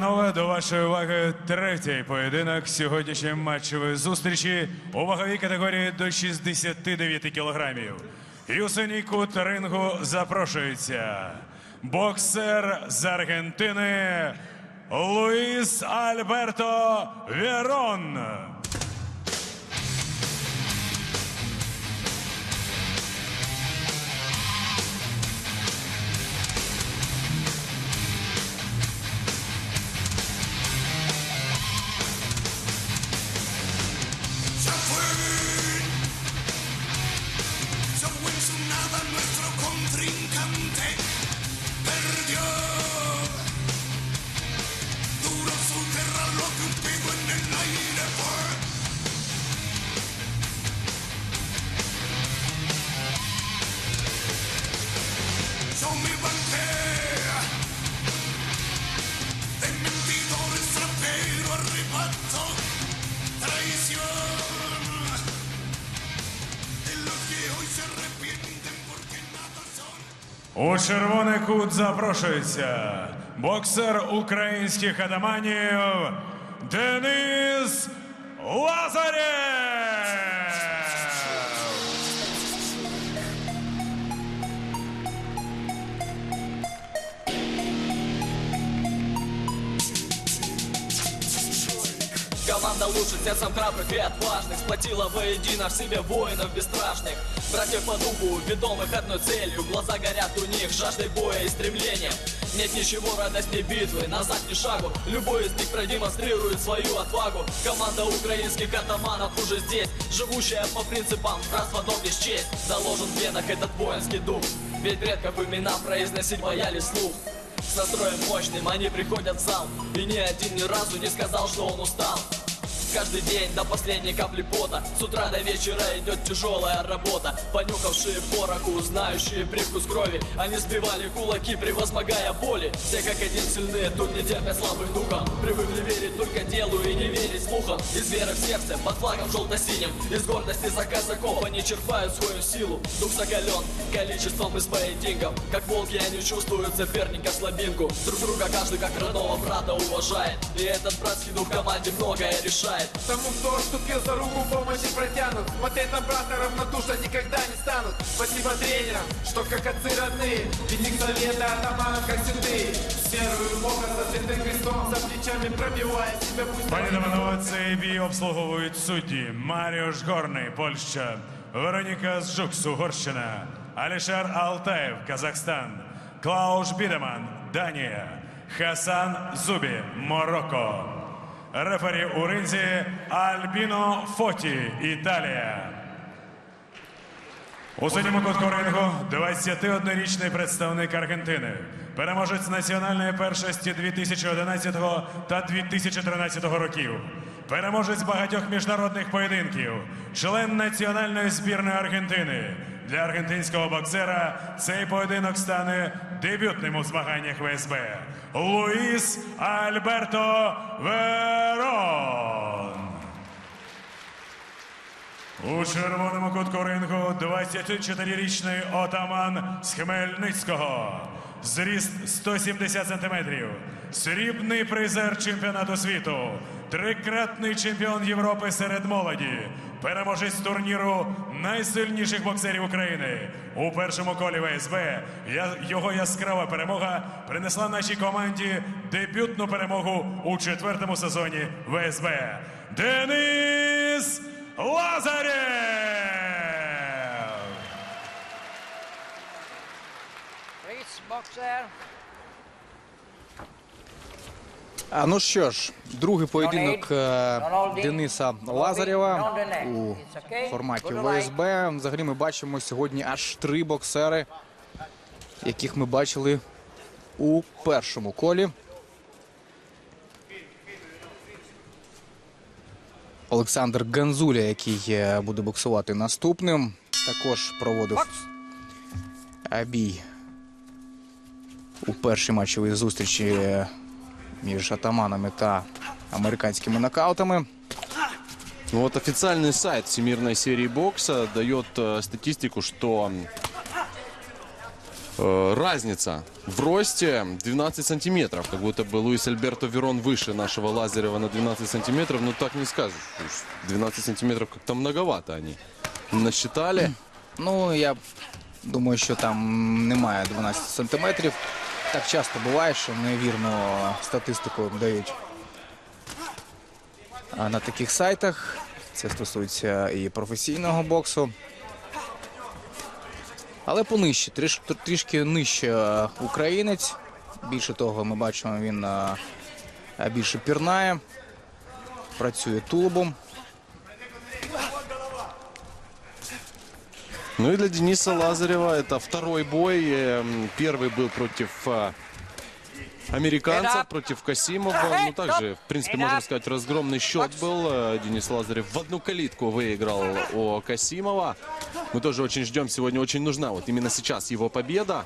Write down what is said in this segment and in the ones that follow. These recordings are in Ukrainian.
панове, до вашої уваги третій поєдинок сьогоднішньої матчової зустрічі у ваговій категорії до 69 кілограмів. Юсеній кут рингу запрошується боксер з Аргентини Луїс Альберто Верон. У червоний кут запрошується боксер українських адаманів Денис Лазарєв! Команда лучше, сердцем храбрых и отважных Сплотила воедино в себе воинов бесстрашных. Братьев по духу, ведомых одной целью. Глаза горят у них жаждой боя и стремлением. Нет ничего радости битвы, назад ни шагу. Любой из них продемонстрирует свою отвагу. Команда украинских атаманов уже здесь. Живущая по принципам, раз в одном честь. Заложен в венах этот воинский дух. Ведь редко в имена произносить боялись слух. С настроем мощным они приходят в зал. И ни один ни разу не сказал, что он устал. Каждый день до последней капли пота. С утра до вечера идет тяжелая работа. Понюхавшие пороху, узнающие привкус крови. Они сбивали кулаки, превозмогая боли. Все как один сильные, тут не терпят слабых духом Привыкли верить только делу и не верить слухам. Из веры в сердце, под флагом желто-синим Из гордости за казаков они черпают свою силу. Дух закален количеством из поединков Как волки они чувствуют соперника слабинку. Друг друга каждый как родного брата уважает. И этот братский дух команде многое решает бывает. Тому, кто штуки за руку помощи протянут. Смотреть на брата равнодушно никогда не станут. Спасибо тренерам, что как отцы родные. Ведь их советы атаман, как ты Пані Доманова, цей бій обслуговують судді Маріуш Горний, Польща Вероніка Зжукс, Угорщина Алішер Алтаєв, Казахстан Клауш Бідеман, Данія Хасан Зубі, Марокко Рефері у ринзі Альбіно Фоті, Італія. У синьому кутку рингу 21-річний представник Аргентини, переможець національної першості 2011 та 2013 років, переможець багатьох міжнародних поєдинків, член національної збірної Аргентини для аргентинського боксера цей поєдинок стане дебютним у змаганнях ВСБ. Луїс Альберто Верон. У червоному кутку рингу 24-річний отаман з Хмельницького. Зріст 170 сантиметрів. Срібний призер чемпіонату світу. Трикратний чемпіон Європи серед молоді переможець турніру найсильніших боксерів України у першому колі ВСБ. Його яскрава перемога принесла нашій команді дебютну перемогу у четвертому сезоні ВСБ. Денис Лазарєв! Ріс боксер. А, ну що ж, другий поєдинок е, Дениса Лазарєва у форматі ВСБ. Взагалі ми бачимо сьогодні аж три боксери, яких ми бачили у першому колі. Олександр Ганзуля, який е, буде боксувати наступним, також проводив бій у першій матчовій зустрічі. між атаманами та американськими нокаутами. Ну, вот официальный сайт всемирной серии бокса дает статистику, что разница в росте 12 сантиметров. Как будто бы Луис Альберто Верон выше нашего Лазарева на 12 сантиметров. Но так не скажешь. 12 сантиметров как-то многовато они насчитали. Ну, я думаю, що там немає 12 сантиметров. Так часто буває, що невірну статистику дають на таких сайтах. Це стосується і професійного боксу. Але понижче, тріш, трішки нижче українець. Більше того, ми бачимо, він більше пірнає, працює тулубом. Ну и для Дениса Лазарева это второй бой. Эм, Первый был против э, американца, против Касимова. Ну также, в принципе, можем сказать, разгромный счет был. Э, Денис Лазарев в одну калитку выиграл у Касимова. Мы тоже очень ждем. Сегодня очень нужна вот именно сейчас его победа.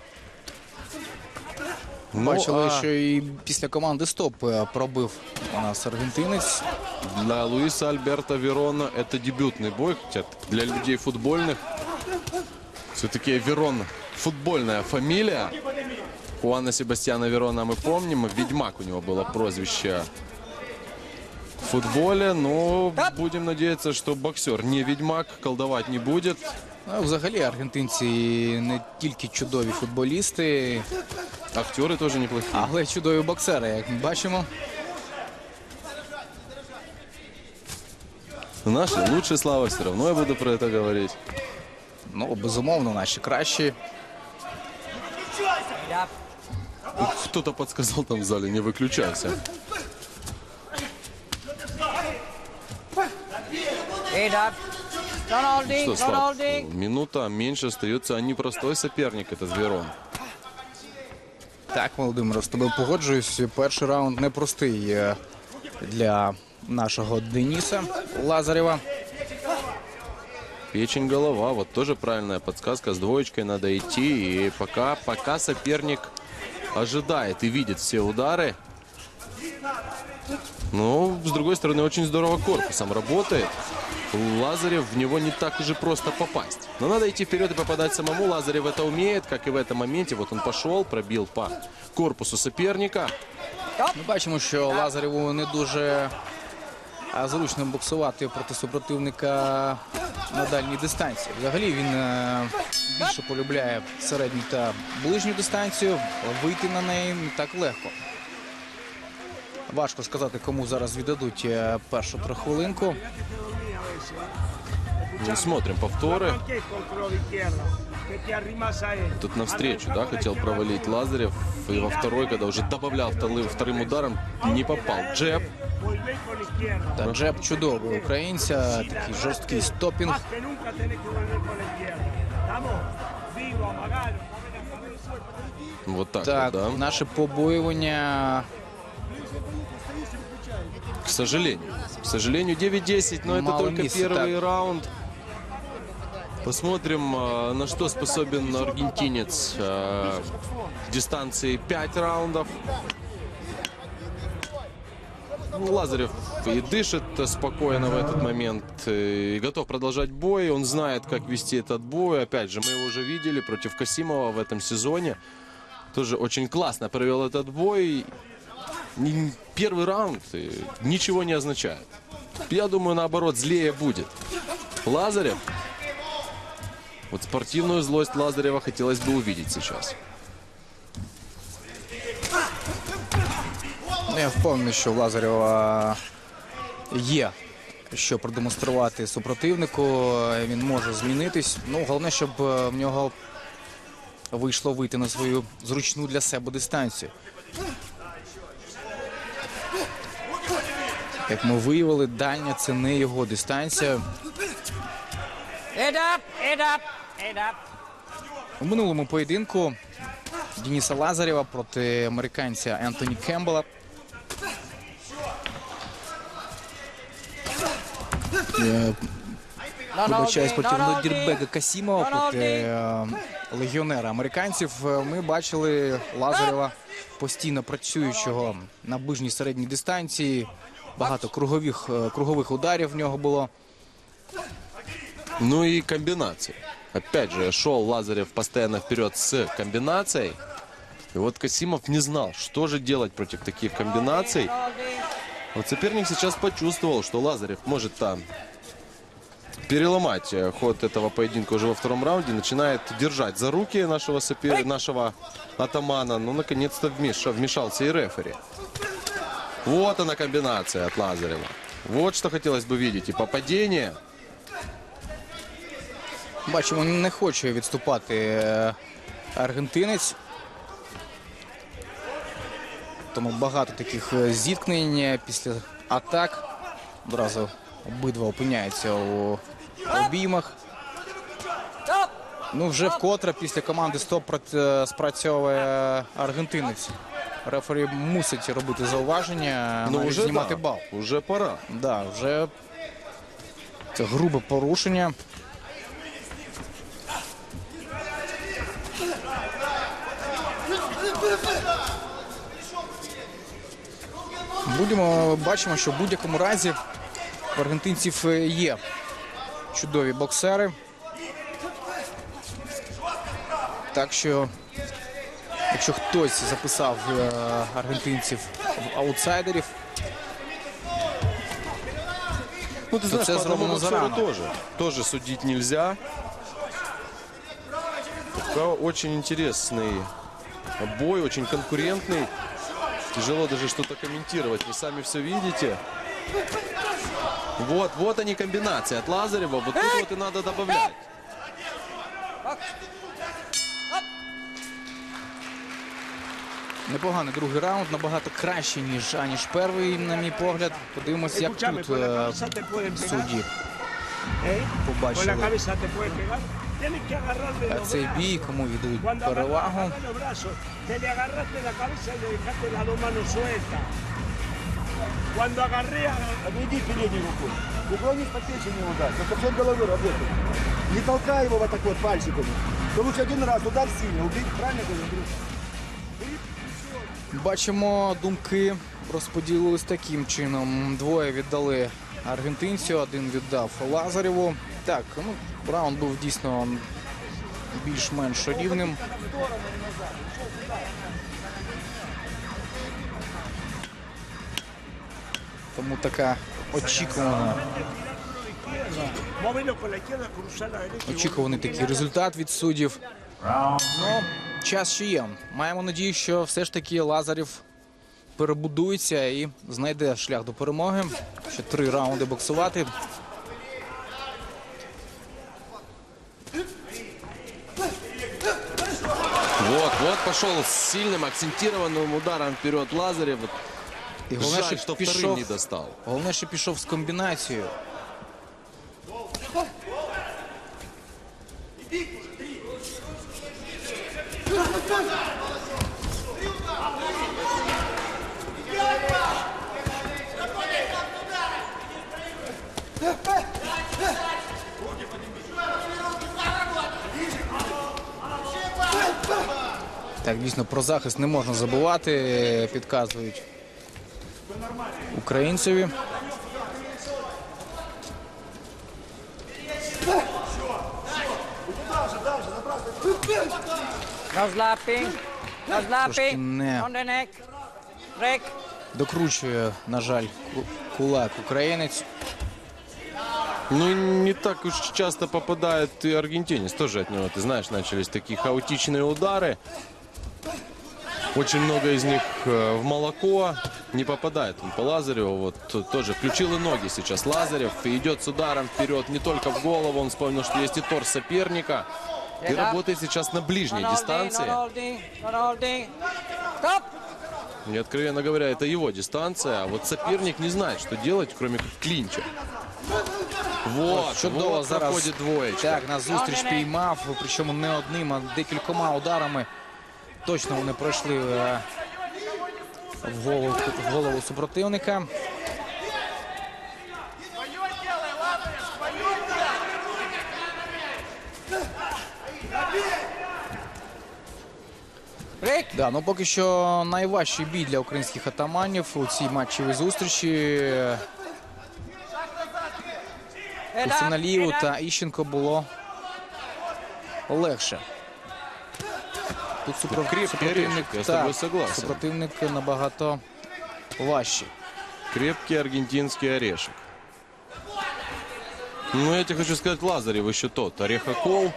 Ну, Бачили, а що і після команди Стоп пробив у нас аргентинець. для Луиса Альберта Верона это дебютный бой. Хотя для людей футбольных все-таки Верон футбольная фамилия. Хуана Себастьяна Верона мы помним. Ведьмак у него было прозвище в футболе. Но будем надеяться, что боксер не ведьмак, колдовать не будет. Ну, взагалі, аргентинці не тільки чудові футболісти, Актеры тоже неплохие. але й чудові боксери, як ми бачимо. Наша лучшая слава все равно я буду про это говорить. Ну, безумовно, наші кращі. Кто-то подсказал там в зале, не выключайся. Что, Слав, минута меньше остается, а непростой соперник этот Верон. Так, Володимир, з тобою погоджуюсь. Перший раунд непростий е, для нашого Дениса Лазарєва. Печень, голова, вот тоже правильная подсказка. С двоечкой надо идти. И пока, пока соперник ожидает и видит все удары. Ну, с другой стороны, очень здорово корпусом работает. Лазарев в него не так уже просто попасть. Но надо идти вперед и попадать самому. Лазарев это умеет, как и в этом моменте. Вот он пошел, пробил по корпусу соперника. Ми бачимо, що Лазарєву не дуже зручно боксувати проти супротивника на дальній дистанції. Взагалі він е, більше полюбляє середню та ближню дистанцію, вийти на неї не так легко. Важко сказати, кому зараз віддадуть е, першу трихвилинку. Ну, смотрим повторы. Тут навстречу, да, хотел провалить Лазарев. И во второй, когда уже добавлял вторым, вторым ударом, не попал. Джеб. Та джеб чудовий українця, такий жорсткий стопінг. Вот так, Так, вот, да. наше побоювання К сожалению. К сожалению, 9-10, но это Мало только места, первый так. раунд. Посмотрим, э, на что способен аргентинец э, дистанции 5 раундов. Ну, Лазарев и дышит спокойно в этот момент, э, и готов продолжать бой. Он знает, как вести этот бой. Опять же, мы его уже видели против Касимова в этом сезоне. Тоже очень классно провел этот бой. Первый раунд ничего не означает. Я думаю, наоборот, злее будет. Лазарев. Вот спортивную злость Лазарева хотелось бы увидеть сейчас. Ну, Я впевнений, що в Лазарєва є що продемонструвати супротивнику. Він може змінитись. Ну, головне, щоб е, в нього вийшло вийти на свою зручну для себе дистанцію. Як ми виявили, дальня це не його дистанція. Head up, head up, head up. У минулому поєдинку Дениса Лазарєва проти американця Ентоні Кембела. Вибачаюсь, проти Нодірбека Касімова, проти е, легіонера американців. Е, Ми бачили Лазарєва постійно працюючого на ближній середній дистанції. Багато кругових, е, кругових ударів в нього було. Ну и комбинации. Опять же, шел Лазарев постоянно вперед с комбинацией. И вот Касимов не знал, что же делать против таких комбинаций. Вот соперник сейчас почувствовал, что Лазарев может там переломать э, ход этого поединка уже во втором раунде. Начинает держать за руки нашего, сопер... нашего атамана. Ну, наконец-то вмеш- вмешался и рефери. Вот она комбинация от Лазарева. Вот что хотелось бы видеть. И попадение. Бачимо, не хоче відступати е, аргентинець. Тому багато таких е, зіткнень е, після атак. Одразу обидва опиняються у обіймах. Ну, вже вкотре після команди Стоп спрацьовує аргентинець. Рефері мусить робити зауваження, Ну, навіть знімати да, бал. уже пора. Да, вже це грубе порушення. Будемо бачимо, що в будь-якому разі в аргентинців е, є чудові боксери. Так що, якщо хтось записав е, аргентинців в аутсайдерів, Ну, ты знаешь, це по одному зроблено боксеру зарано. тоже. Тоже судить нельзя. Пока очень интересный бой, очень конкурентный. Тяжело даже что-то комментировать. Вы сами все видите. Вот, вот они комбинации от Лазарева. Вот тут вот и надо добавлять. Непоганий другий раунд, набагато краще, ніж аніж перший, на мій погляд. Подивимось, як тут е, судді побачили цей бій, кому віддають перевагу. Cuando agarré a... Отведи передний руку. Уклонись по печени удар. Это все головой работает. Не толкай его вот так вот пальчиками. То лучше один раз удар сильно. Убить, правильно говорю? Бачимо, думки розподілились таким чином. Двоє віддали аргентинцю, один віддав Лазарєву. Так, ну, раунд був дійсно більш-менш рівним. Тому така очікувана, очікуваний такий результат від суддів. Ну, час ще є. Маємо надію, що все ж таки Лазарів перебудується і знайде шлях до перемоги. Ще три раунди боксувати. пошел с сильным акцентированным ударом вперед Лазарев. І головне, Жаль, що что вторым пішов, не достал. головне, що пішов з комбінацією. Так, дійсно, про захист не можна забувати, підказують українцеві. No slapping. No slapping. не. On the neck. Break. Докручує, на жаль, ку- кулак українець. Ну, не так уж часто попадает и аргентинец. Тоже от него, ты знаешь, начались такие хаотичные удары. Очень много из них э, в молоко. Не попадает он по Лазареву. Вот тут тоже включил и ноги сейчас Лазарев. И идет с ударом вперед не только в голову. Он вспомнил, что есть и торс соперника. И работает сейчас на ближней Non holding. дистанции. Non holding. Non holding. Stop. И, откровенно говоря, это его дистанция. А вот соперник не знает, что делать, кроме как клинча. Вот, Чудово вот зараз проходит двоечка. так на зустріч піймав, причому не одним, а декількома ударами. Точно вони пройшли е, в голову, в голову супротивника. Да, ну поки що найважчий бій для українських атаманів у цій матчевій зустрічі. Up. та Іщенко було легше. Тут супротивник, орешек, я з тобою согласен. супротивник набагато важче. Крепкий аргентинский орешек. Ну, я тебе хочу сказать, Лазарев еще тот. Орехокол.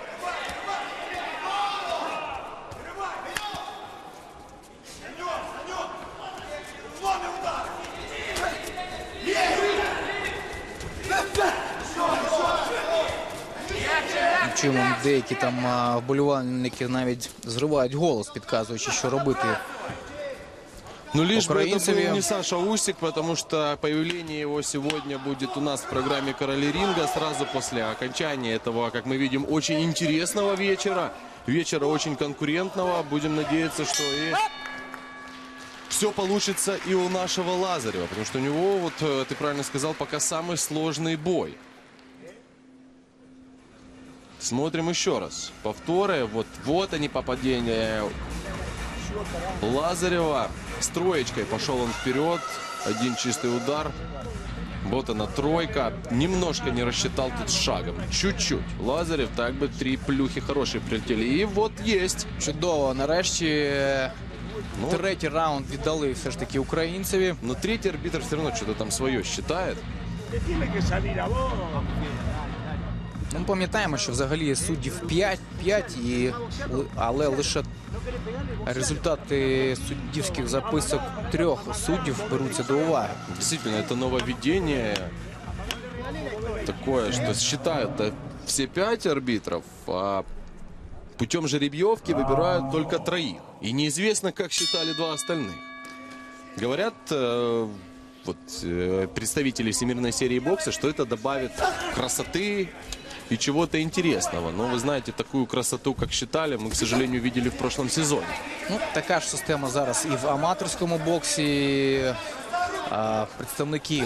Чому деякі там а, вболівальники навіть зривають голос, підказуючи, що робити. Ну, лишь бы это Украинцеве. был не Саша Усик, потому что появление его сегодня будет у нас в программе «Короли ринга» сразу после окончания этого, как мы видим, очень интересного вечера. Вечера очень конкурентного. Будем надеяться, что и все получится и у нашего Лазарева, потому что у него, вот э, ты правильно сказал, пока самый сложный бой. Смотрим еще раз. Повторы. Вот, вот они попадения Лазарева. С троечкой пошел он вперед. Один чистый удар. Вот она тройка. Немножко не рассчитал тут с шагом. Чуть-чуть. Лазарев так бы три плюхи хорошие прилетели. И вот есть. Чудово. Нарешті е, Ну. третій раунд віддали все ж таки українцеві. Но третий арбитр все равно что-то там свое считает. Ми пам'ятаємо, що взагалі суддів 5, 5 і, ли- але лише результати суддівських записок трьох суддів беруться до уваги. Действительно, это нововведение. Такое, что считают э, все пять арбитров, а путем жеребьевки выбирают только троих. И неизвестно, как считали два остальных. Говорят э, вот, э, представители Всемирной серии бокса, что это добавит красоты и чего-то интересного. Но вы знаете, такую красоту, как считали, мы, к сожалению, видели в прошлом сезоне. Ну, така ж система зараз і в аматорському боксі. Представники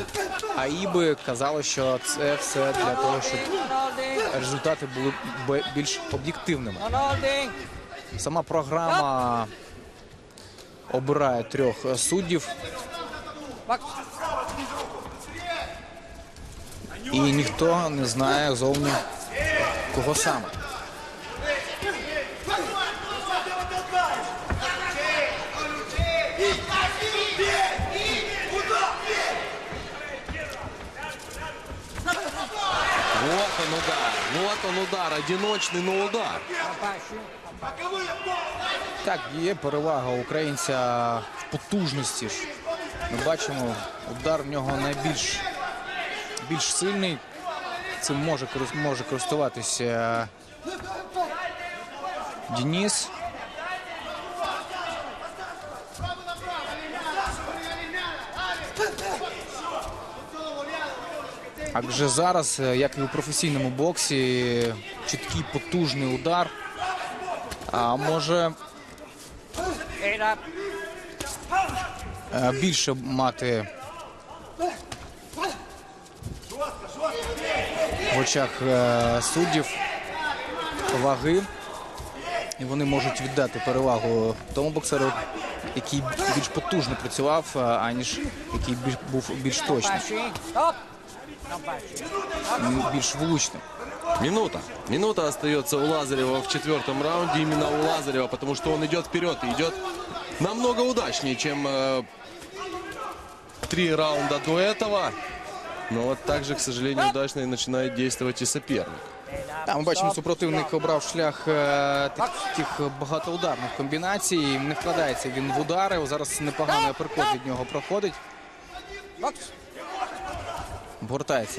АІБи казали, що це все для того, щоб результати були більш об'єктивними. Сама програма обирає трьох суддів. І ніхто не знає зовні кого саме. Вот он удар, вот он удар, одиночный, но удар. Так, є перевага українця в потужності. Ми бачимо, удар в нього найбільш більш сильний. Цим може, може користуватися Дініс. Адже зараз, е, як і у професійному боксі, чіткий потужний удар. А може е, більше мати в очах е, суддів ваги. І вони можуть віддати перевагу тому боксеру, який більш потужно працював, е, аніж який більш, був більш точним, Punching. Stop. No punching. м, більш влучним. Минута. Минута остается у Лазарева в четвертом раунде. Именно у Лазарева, потому что он идет вперед и идет намного удачнее, чем э, три раунда до этого. Но вот так же, к сожалению, удачно и начинает действовать соперник. Та, ми бачимо, супротивник обрав шлях е, таких багатоударних комбінацій. Не вкладається він в удари. Зараз непоганий апперкот від нього проходить. Box.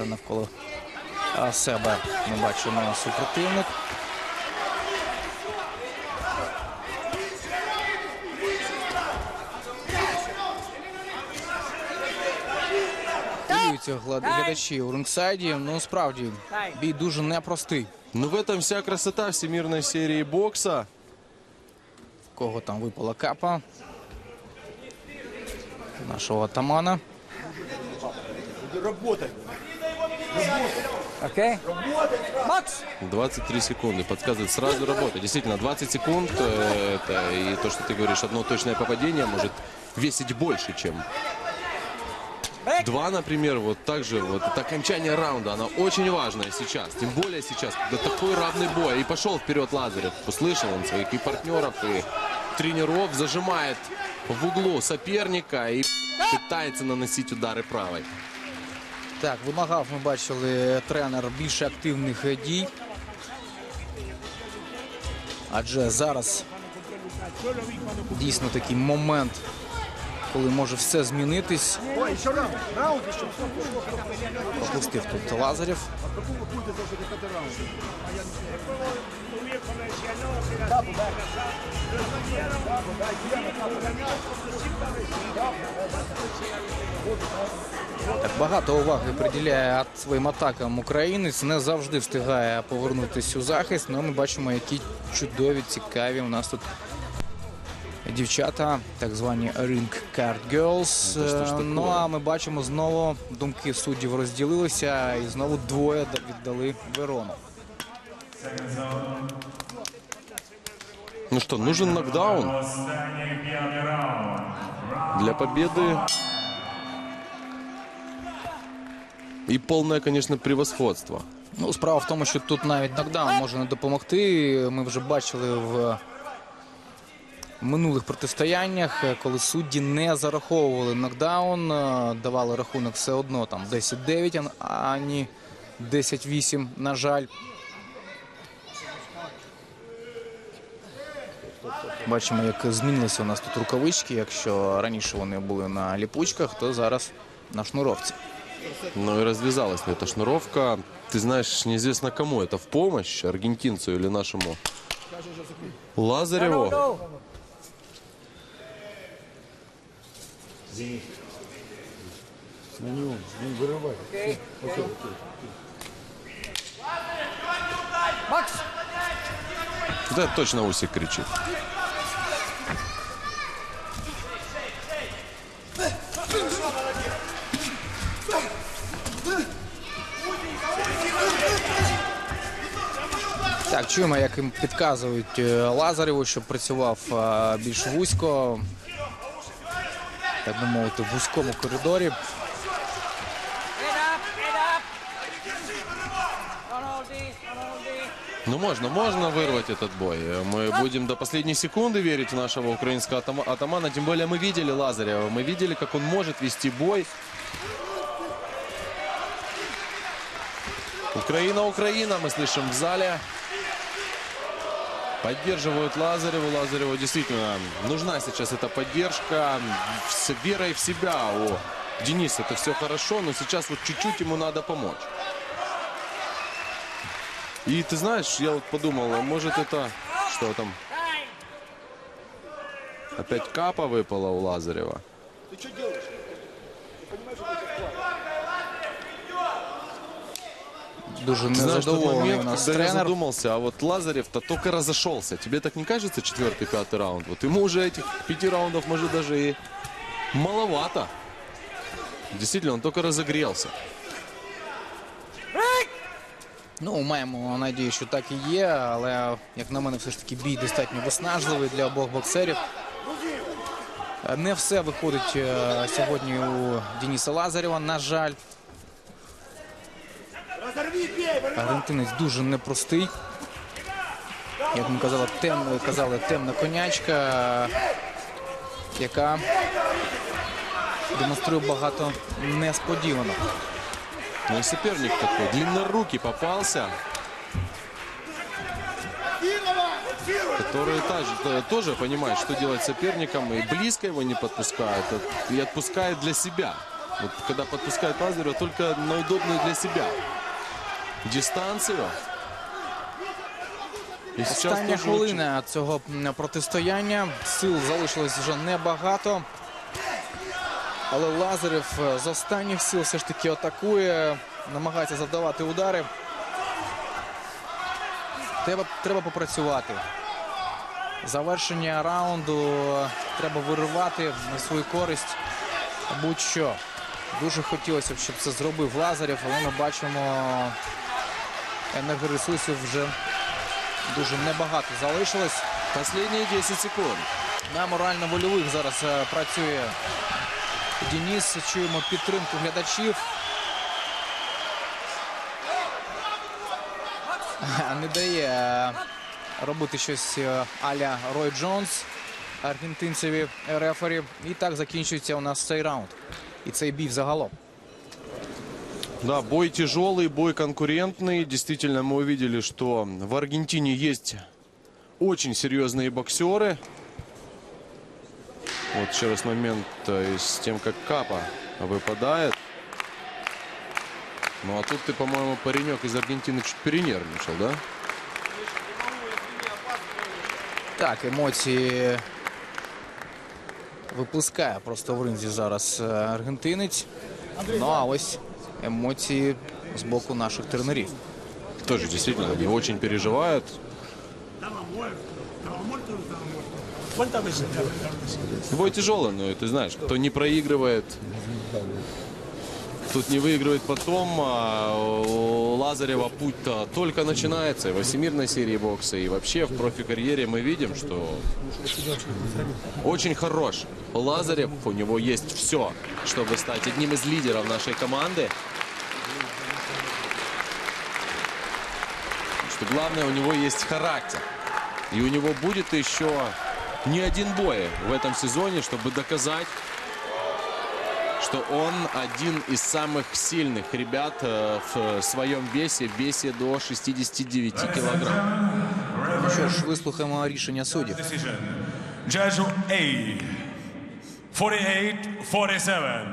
Навколо себе. Ми бачимо супротивник. Хвилюються гла- глядачі у рингсайді. Ну, справді, бій дуже непростий. Но в этом вся красота всемирной серии бокса. В кого там випала капа. Нашого атамана. Okay. Box. 23 секунды. Подсказывает сразу работа. Действительно, 20 секунд. э, Это и то, что ты говоришь, одно точное попадение может весить больше, чем Два, например, вот также вот это окончание раунда, оно очень важное сейчас. Тем более сейчас, когда такой равный бой. И пошел вперед Лазарев. Услышал он своих и партнеров, и тренеров. Зажимает в углу соперника и пытается наносить удары правой. Так, вимагав, ми бачили тренер більше активних е, дій. Адже зараз дійсно такий момент, коли може все змінитись. Пропустив тут Лазарєв. Так багато уваги приділяє своїм атакам українець. Не завжди встигає повернутися у захист. Ну ми бачимо, які чудові, цікаві у нас тут дівчата, так звані Ring Card Girls. Ну, це ж Е, таке. Ну а ми бачимо знову думки суддів розділилися, і знову двоє д- віддали Верону. Ну что, нужен нокдаун Останній п'ятий раунд. для победы. И полное, конечно, превосходство. Ну, справа в тому, що тут навіть нокдаун може не допомогти. Ми вже бачили в минулих протистояннях, е, коли судді не зараховували нокдаун, е, давали рахунок все одно там 10-9, а- а не 10-8, на жаль. Бачимо, як змінилися у нас тут рукавички. Якщо раніше вони були на ліпучках, то зараз на шнуровці. Ну и развязалась эта шнуровка. Ты знаешь, неизвестно кому это в помощь, аргентинцу или нашему Лазареву. Макс! Да, точно Усик кричит. Так, чуємо, як їм підказують е, Лазареву, щоб працював е, більш вузько, так би мовити, в вузькому коридорі. Ну можно, можно вырвать этот бой. Мы будем до последней секунды верить в нашего украинского атама- атамана. Тем более мы видели Лазарева, мы видели, как он может вести бой. Украина, Украина, мы слышим в зале. Поддерживают Лазареву. Лазареву действительно нужна сейчас эта поддержка. С верой в себя у Дениса это все хорошо, но сейчас вот чуть-чуть ему надо помочь. И ты знаешь, я вот подумал, а может это... Что там? Опять капа выпала у Лазарева. Дуже Ты знаешь, тот незадоволений у момент, нас когда я тренер. задумался, а вот Лазарев-то только разошелся. Тебе так не кажется четвертый, пятый раунд? Вот ему уже этих пяти раундов, может, даже и маловато. Действительно, он только разогрелся. Ну, маємо надію, що так і є, але, як на мене, все ж таки бій достатньо виснажливий для обох боксерів. Е, Не все виходить е, сьогодні у Дениса Лазарєва, на жаль. Аргентинець дуже непростий. Як ми казали, тем, казали, темна конячка, яка демонструє багато несподіванок. Ну и соперник такой, длиннорукий попался. Который также- тоже понимает, что делать соперником, и близко его не подпускает, и отпускает для себя. Вот когда подпускает Лазарева, только на удобную для себя дистанцию. И сейчас Остання хвилина цього протистояння. Сил залишилось вже небагато. Але Лазарев е, з останніх сил все ж таки атакує, намагається завдавати удари. Треба, треба попрацювати. Завершення раунду треба виривати на свою користь будь-що. Дуже хотілося б, щоб це зробив Лазарев, але ми бачимо енергоресурсів вже дуже небагато залишилось. Последние 10 секунд. На морально-вольових зараз е, працює Дініс. Чуємо підтримку глядачів. Не дає е, робити щось е, аля Рой Джонс аргентинцеві рефері. І так закінчується у нас цей раунд. І цей бій загалом. Да, бой тяжелый, бой конкурентный. Действительно, мы увидели, что в Аргентине есть очень серьезные боксеры. Вот еще раз момент э, с тем, как Капа выпадает. Ну а тут ты, по-моему, паренек из Аргентины чуть перенервничал, да? Так, емоції випускає просто в ринзі зараз е, аргентинець. Ну а ось емоції з боку наших тренерів. Тоже действительно, они очень переживают. Estaba muerto. ¿Estaba muerto o no estaba muerto? ¿Cuántas veces te arreglaron Бой тяжелый, но ты знаешь, кто не проигрывает, тут не выигрывает потом. А у Лазарева путь-то только начинается. И в всемирной серии бокса, и вообще в профи-карьере мы видим, что очень хорош. Лазарев, у него есть все, чтобы стать одним из лидеров нашей команды. Что главное, у него есть характер. И у него будет еще не один бой в этом сезоне, чтобы доказать, что он один из самых сильных ребят э, в своем весе, в весе до 69 килограмм. Ну що ж, вислухаємо рішення суддів. Decision. Judge A. 48-47.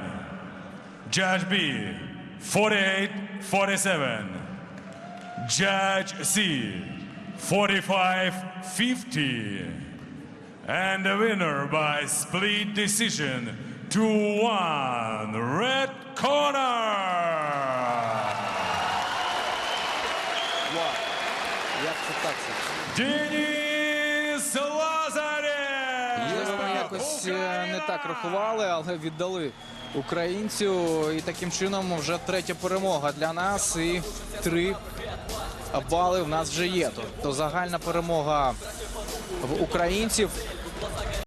Judge B. 48-47. Judge C. 45-50. And the winner by split decision 2-1. Red corner. Лазарев. Якось е, не так рахували, але віддали українцю. І таким чином вже третя перемога для нас. І три бали в нас вже є. Тобто загальна перемога в українців